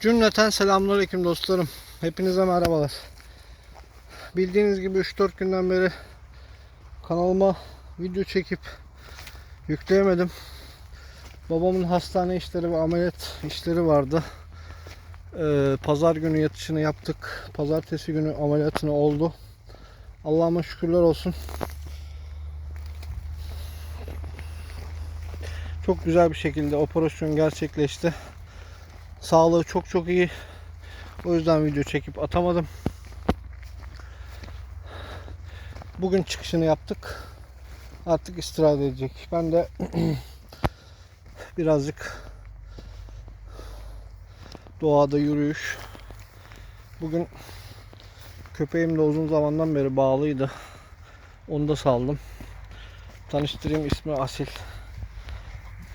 Cümleten selamünaleyküm dostlarım. Hepinize merhabalar. Bildiğiniz gibi 3-4 günden beri kanalıma video çekip yükleyemedim. Babamın hastane işleri ve ameliyat işleri vardı. Ee, pazar günü yatışını yaptık. Pazartesi günü ameliyatını oldu. Allah'ıma şükürler olsun. Çok güzel bir şekilde operasyon gerçekleşti. Sağlığı çok çok iyi. O yüzden video çekip atamadım. Bugün çıkışını yaptık. Artık istirahat edecek. Ben de birazcık doğada yürüyüş. Bugün köpeğim de uzun zamandan beri bağlıydı. Onu da saldım. Tanıştırayım ismi Asil.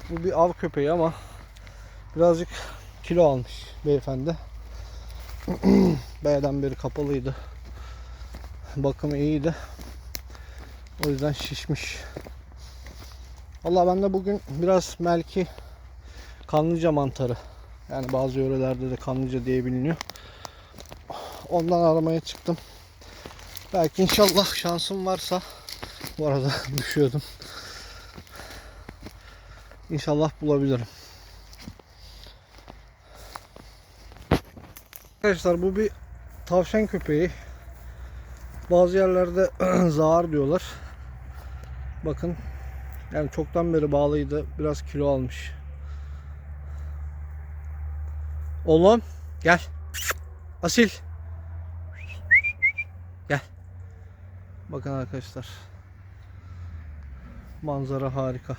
Bu bir av köpeği ama birazcık kilo almış beyefendi. Bayağıdan beri kapalıydı. Bakımı iyiydi. O yüzden şişmiş. Valla ben de bugün biraz melki kanlıca mantarı. Yani bazı yörelerde de kanlıca diye biliniyor. Ondan aramaya çıktım. Belki inşallah şansım varsa bu arada düşüyordum. İnşallah bulabilirim. Arkadaşlar bu bir tavşan köpeği. Bazı yerlerde zar diyorlar. Bakın. Yani çoktan beri bağlıydı. Biraz kilo almış. Oğlum gel. Asil. Gel. Bakın arkadaşlar. Manzara harika.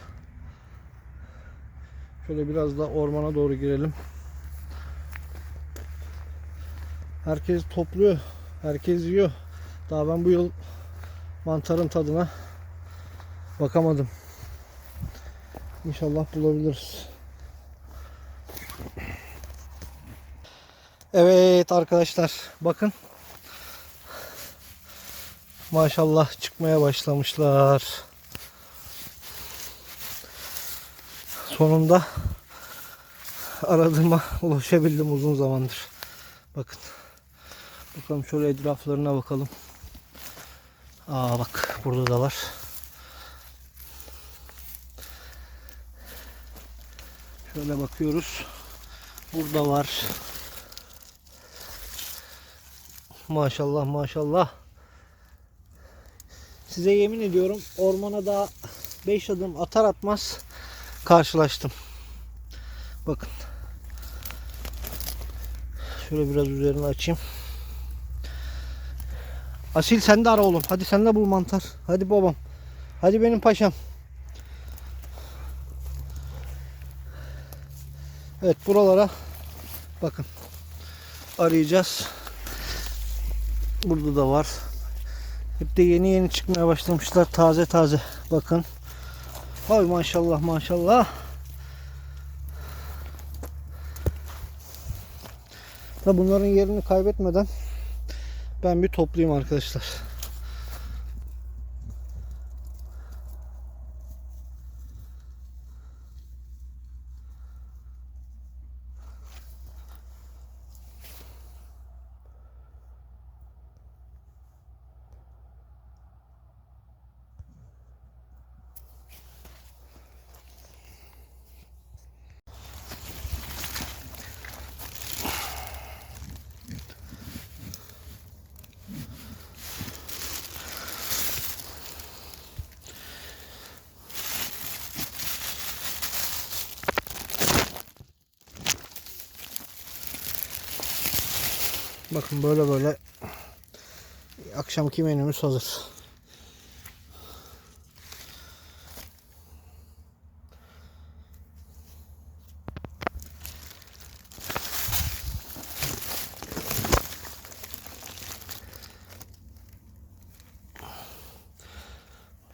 Şöyle biraz da ormana doğru girelim. Herkes topluyor. Herkes yiyor. Daha ben bu yıl mantarın tadına bakamadım. İnşallah bulabiliriz. Evet arkadaşlar bakın. Maşallah çıkmaya başlamışlar. Sonunda aradığıma ulaşabildim uzun zamandır. Bakın. Bakalım şöyle etraflarına bakalım. Aa bak burada da var. Şöyle bakıyoruz. Burada var. Maşallah maşallah. Size yemin ediyorum ormana daha 5 adım atar atmaz karşılaştım. Bakın. Şöyle biraz üzerini açayım. Asil sen de ara oğlum. Hadi sen de bul mantar. Hadi babam. Hadi benim paşam. Evet buralara bakın arayacağız. Burada da var. Hep de yeni yeni çıkmaya başlamışlar. Taze taze. Bakın. Ay maşallah maşallah. Da bunların yerini kaybetmeden ben bir toplayayım arkadaşlar. Bakın böyle böyle akşamki menümüz hazır.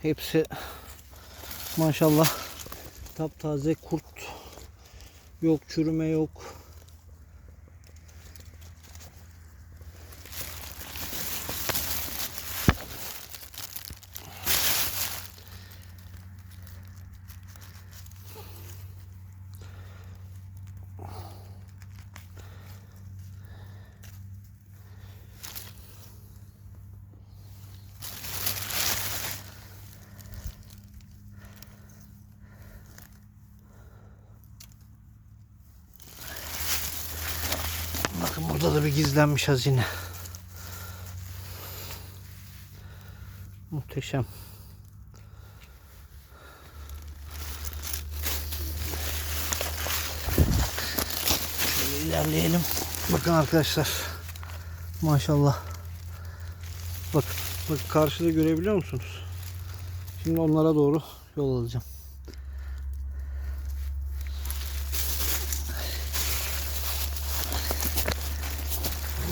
Hepsi maşallah taptaze kurt yok çürüme yok. Burada bir gizlenmiş hazine. Muhteşem. Şöyle ilerleyelim. Bakın arkadaşlar. Maşallah. Bak, bak karşıda görebiliyor musunuz? Şimdi onlara doğru yol alacağım.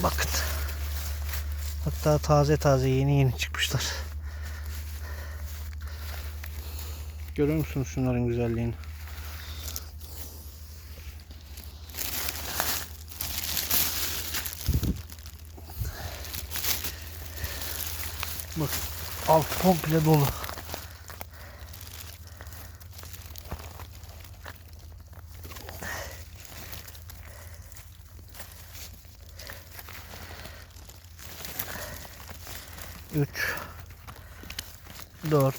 Bakın. Hatta taze taze yeni yeni çıkmışlar. Görüyor musunuz şunların güzelliğini? Bak alt komple dolu. 4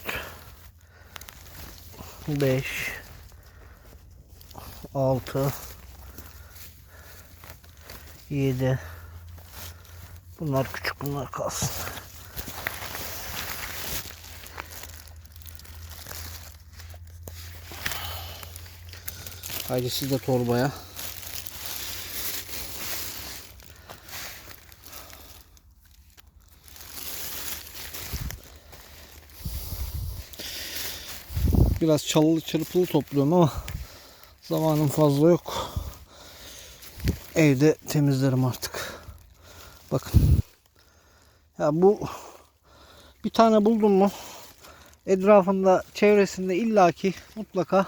5 6 7 Bunlar küçük bunlar kalsın. Haydi siz de torbaya. Biraz çalılı çırpılı topluyorum ama zamanım fazla yok. Evde temizlerim artık. Bakın. Ya bu bir tane buldum mu etrafında çevresinde illaki mutlaka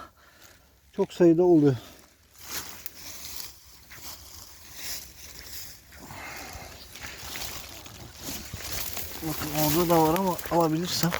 çok sayıda oluyor. Bakın orada da var ama alabilirsem.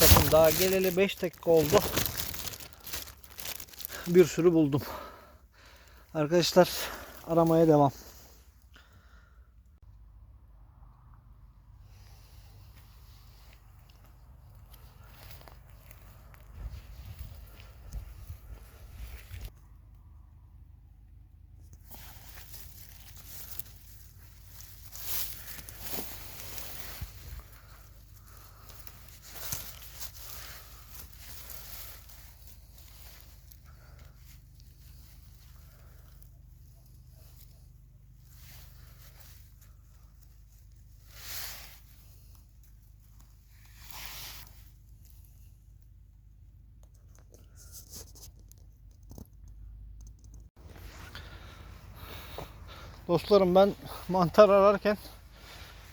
Bakın daha geleli 5 dakika oldu. Bir sürü buldum. Arkadaşlar aramaya devam. Dostlarım ben mantar ararken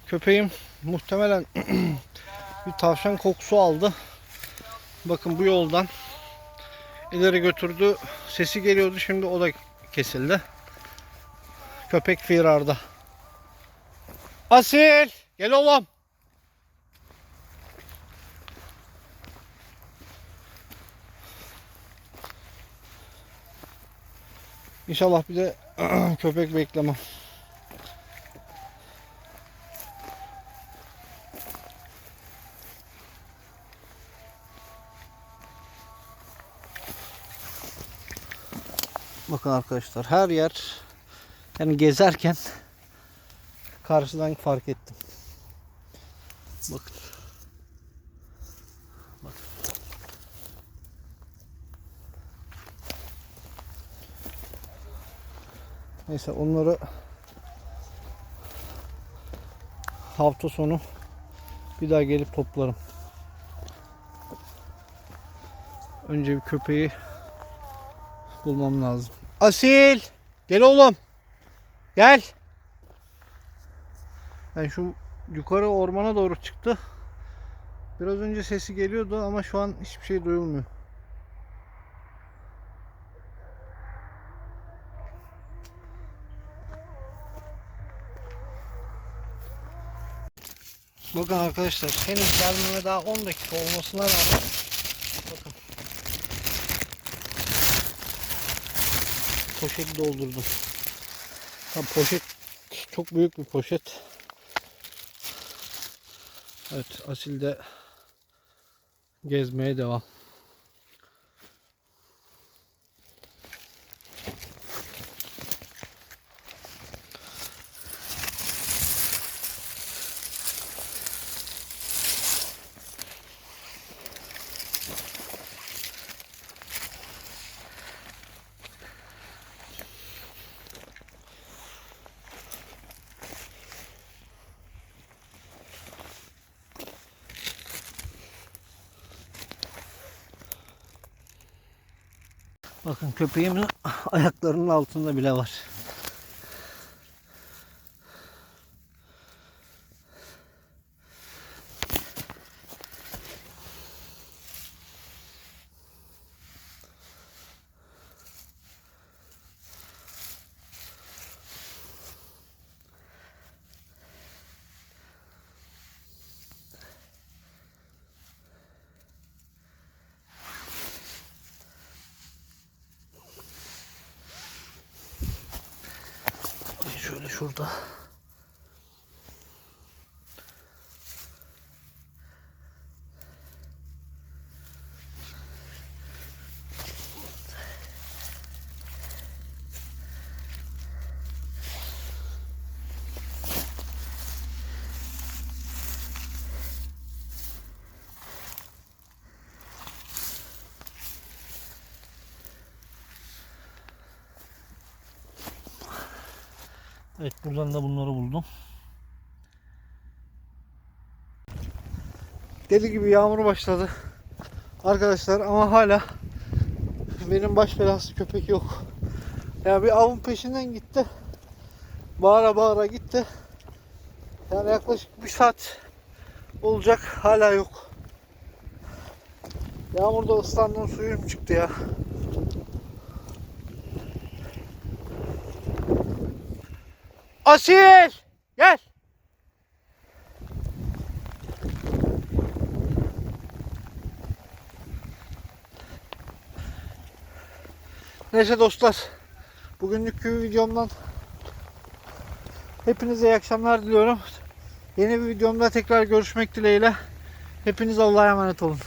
köpeğim muhtemelen bir tavşan kokusu aldı. Bakın bu yoldan ileri götürdü. Sesi geliyordu. Şimdi o da kesildi. Köpek firarda. Asil! Gel oğlum. İnşallah bir de köpek beklemem. Bakın arkadaşlar her yer yani gezerken karşıdan fark ettim. Bakın. Neyse onları hafta sonu bir daha gelip toplarım. Önce bir köpeği bulmam lazım. Asil! Gel oğlum. Gel. Yani şu yukarı ormana doğru çıktı. Biraz önce sesi geliyordu ama şu an hiçbir şey duyulmuyor. Bakın arkadaşlar henüz gelmeme daha 10 dakika olmasına rağmen bakın poşet doldurdum. Ha, poşet çok büyük bir poşet. Evet Asil de gezmeye devam. Bakın köpeğimin ayaklarının altında bile var. Ay Şöyle şurada. Evet buradan da bunları buldum. Deli gibi yağmur başladı. Arkadaşlar ama hala benim baş belası köpek yok. Ya bir avın peşinden gitti. Bağıra bağıra gitti. Yani yaklaşık bir saat olacak hala yok. Yağmurda ıslandım suyum çıktı ya. Asil! Gel! Neyse dostlar. Bugünlük videomdan hepinize iyi akşamlar diliyorum. Yeni bir videomda tekrar görüşmek dileğiyle. Hepiniz Allah'a emanet olun.